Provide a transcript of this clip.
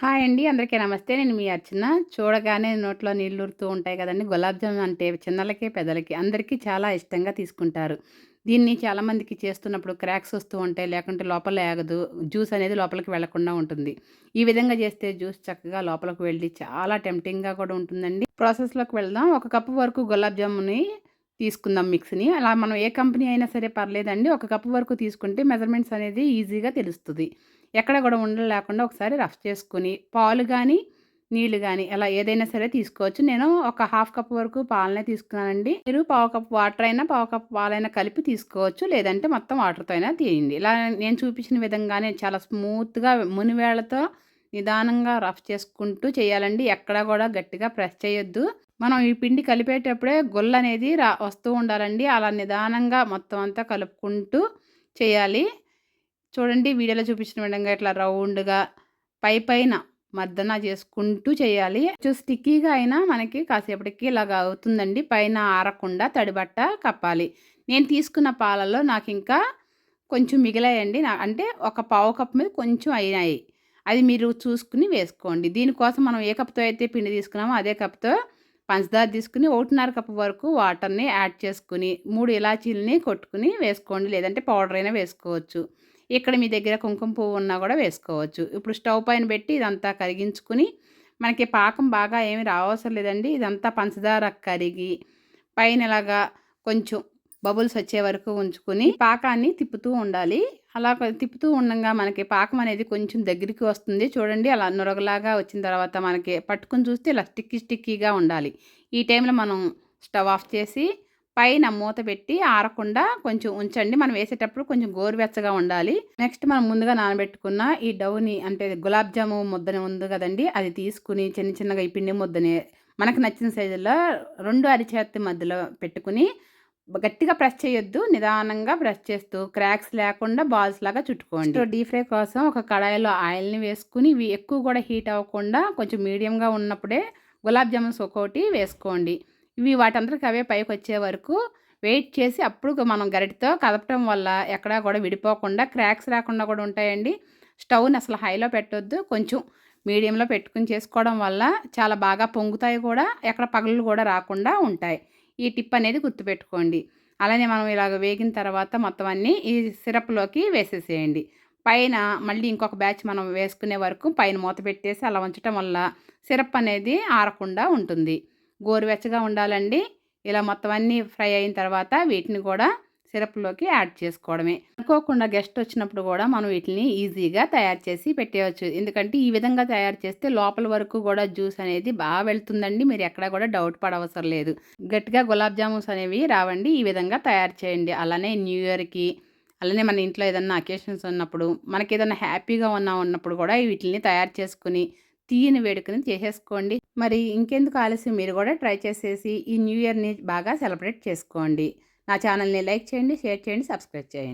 Hi అండి. అందరికీ నమస్తే. నేను మీ అర్చన. చూడగానే నోట్లో నీళ్ళు ఉరుతూ ఉంటాయి కదండి. గులాబ్ జామ్ అంటే చిన్నలకి పెద్దలకి అందరికీ చాలా ఇష్టంగా తీసుకుంటారు. దీన్ని చాలామందికి చేస్తున్నప్పుడు క్రాక్స్ వస్తూ ఉంటాయి. లేకుంటే లోపల ఆగదు. జ్యూస్ అనేది లోపలికి వెళ్ళకుండా ఉంటుంది. ఈ విధంగా చేస్తే జ్యూస్ చక్కగా లోపలికి వెళ్ళి చాలా టెంప్టింగ్గా కూడా ఉంటుందండి. ప్రాసెస్లోకి వెళ్దాం. ఒక కప్పు వరకు గులాబ్ జాముని తీసుకుందాం మిక్స్ని. అలా మనం ఏ కంపెనీ అయినా సరే పర్లేదండి. ఒక కప్పు వరకు తీసుకుంటే మెజర్మెంట్స్ అనేది ఈజీగా తెలుస్తుంది. ఎక్కడ కూడా ఉండలు లేకుండా ఒకసారి రఫ్ చేసుకుని పాలు కానీ నీళ్ళు కానీ అలా ఏదైనా సరే తీసుకోవచ్చు. నేను ఒక హాఫ్ కప్ వరకు పాలనే తీసుకున్నానండి. మీరు పావు కప్ వాటర్ అయినా పావు కప్ పాలైనా కలిపి తీసుకోవచ్చు. లేదంటే మొత్తం వాటర్తో అయినా తీయండి. ఇలా నేను చూపించిన విధంగానే చాలా స్మూత్గా మునివేళ్ళతో నిదానంగా రఫ్ చేసుకుంటూ చేయాలండి. ఎక్కడా కూడా గట్టిగా ప్రెస్ చేయొద్దు. మనం ఈ పిండి కలిపేటప్పుడే గొల్ల అనేది రా వస్తూ ఉండాలండి. అలా నిదానంగా మొత్తం అంతా కలుపుకుంటూ చేయాలి. చూడండి వీడియోలో చూపించిన విధంగా ఇట్లా రౌండ్గా పై పైన మర్దన చేసుకుంటూ చేయాలి. స్టిక్కీగా అయినా మనకి కాసేపటికి ఇలాగ అవుతుందండి. పైన ఆరకుండా తడిబట్ట కప్పాలి. నేను తీసుకున్న పాలలో నాకు ఇంకా కొంచెం మిగిలాయండి. అంటే ఒక పావు కప్ మీద కొంచెం అయినాయి. అది మీరు చూసుకుని వేసుకోండి. దీనికోసం మనం ఏ కప్తో అయితే పిండి తీసుకున్నామో అదే కప్తో పంచదార తీసుకుని ఒకటిన్నర కప్పు వరకు వాటర్ని యాడ్ చేసుకుని మూడు ఇలాచీలని కొట్టుకుని వేసుకోండి. లేదంటే పౌడర్ అయినా వేసుకోవచ్చు. ఇక్కడ మీ దగ్గర కుంకుమ పువ్వు ఉన్నా కూడా వేసుకోవచ్చు. ఇప్పుడు స్టవ్ పైన పెట్టి ఇదంతా కరిగించుకుని మనకి పాకం బాగా ఏమి రావసరం లేదండి. ఇదంతా పంచదార కరిగి పైన ఇలాగా కొంచెం బబుల్స్ వచ్చే వరకు ఉంచుకుని పాకాన్ని తిప్పుతూ ఉండాలి. అలా తిప్పుతూ ఉండగా మనకి పాకం అనేది కొంచెం దగ్గరికి వస్తుంది. చూడండి అలా నురగలాగా వచ్చిన తర్వాత మనకి పట్టుకుని చూస్తే ఇలా స్టిక్కీ స్టిక్కీగా ఉండాలి. ఈ టైంలో మనం స్టవ్ ఆఫ్ చేసి పైన మూత పెట్టి ఆరకుండా కొంచెం ఉంచండి. మనం వేసేటప్పుడు కొంచెం గోరువెచ్చగా ఉండాలి. నెక్స్ట్ మనం ముందుగా నానబెట్టుకున్న ఈ డౌని అంటే గులాబ్ జాము ముద్దని ఉంది కదండి. అది తీసుకుని చిన్న చిన్నగా ఈ పిండి ముద్దని మనకు నచ్చిన సైజులో రెండు అరిచేతి మధ్యలో పెట్టుకుని గట్టిగా ప్రెస్ చేయొద్దు. నిదానంగా ప్రెస్ చేస్తూ క్రాక్స్ లేకుండా బాల్స్ లాగా చుట్టుకోండి. డీప్ ఫ్రై కోసం ఒక కడాయిలో ఆయిల్ని వేసుకుని ఇవి ఎక్కువ కూడా హీట్ అవ్వకుండా కొంచెం మీడియంగా ఉన్నప్పుడే గులాబ్ జామున్స్ ఒక్కోటి వేసుకోండి. ఇవి వాటందరికి అవే పైకి వచ్చే వరకు వెయిట్ చేసి అప్పుడు మనం గరిటితో కదపటం వల్ల ఎక్కడా కూడా విడిపోకుండా క్రాక్స్ రాకుండా కూడా ఉంటాయండి. స్టవ్ని అసలు హైలో పెట్టొద్దు. కొంచెం మీడియంలో పెట్టుకుని చేసుకోవడం వల్ల చాలా బాగా పొంగుతాయి కూడా. ఎక్కడ పగలు కూడా రాకుండా ఉంటాయి. ఈ టిప్ అనేది గుర్తుపెట్టుకోండి. అలానే మనం ఇలాగ వేగిన తర్వాత మొత్తం అన్నీ ఈ సిరప్లోకి వేసేసేయండి. పైన మళ్ళీ ఇంకొక బ్యాచ్ మనం వేసుకునే వరకు పైన మూత పెట్టేసి అలా ఉంచడం వల్ల సిరప్ అనేది ఆరకుండా ఉంటుంది. గోరువెచ్చగా ఉండాలండి. ఇలా మొత్తం అన్నీ ఫ్రై అయిన తర్వాత వీటిని కూడా సిరప్లోకి యాడ్ చేసుకోవడమే. అనుకోకుండా గెస్ట్ వచ్చినప్పుడు కూడా మనం వీటిని ఈజీగా తయారు చేసి పెట్టేయచ్చు. ఎందుకంటే ఈ విధంగా తయారు చేస్తే లోపల వరకు కూడా జ్యూస్ అనేది బాగా వెళ్తుందండి. మీరు ఎక్కడ కూడా డౌట్ పడవసరం లేదు. గట్టిగా గులాబ్ జామున్స్ అనేవి రావండి. ఈ విధంగా తయారు చేయండి. అలానే న్యూ ఇయర్కి అలానే మన ఇంట్లో ఏదన్నా అకేషన్స్ ఉన్నప్పుడు మనకి ఏదైనా హ్యాపీగా ఉన్నా ఉన్నప్పుడు కూడా వీటిని తయారు చేసుకుని తీయని వేడుకని చేసేసుకోండి. మరి ఇంకెందుకు ఆలస్యం? మీరు కూడా ట్రై చేసేసి ఈ న్యూ ఇయర్ని బాగా సెలబ్రేట్ చేసుకోండి. నా ఛానల్ని లైక్ చేయండి షేర్ చేయండి సబ్స్క్రైబ్ చేయండి.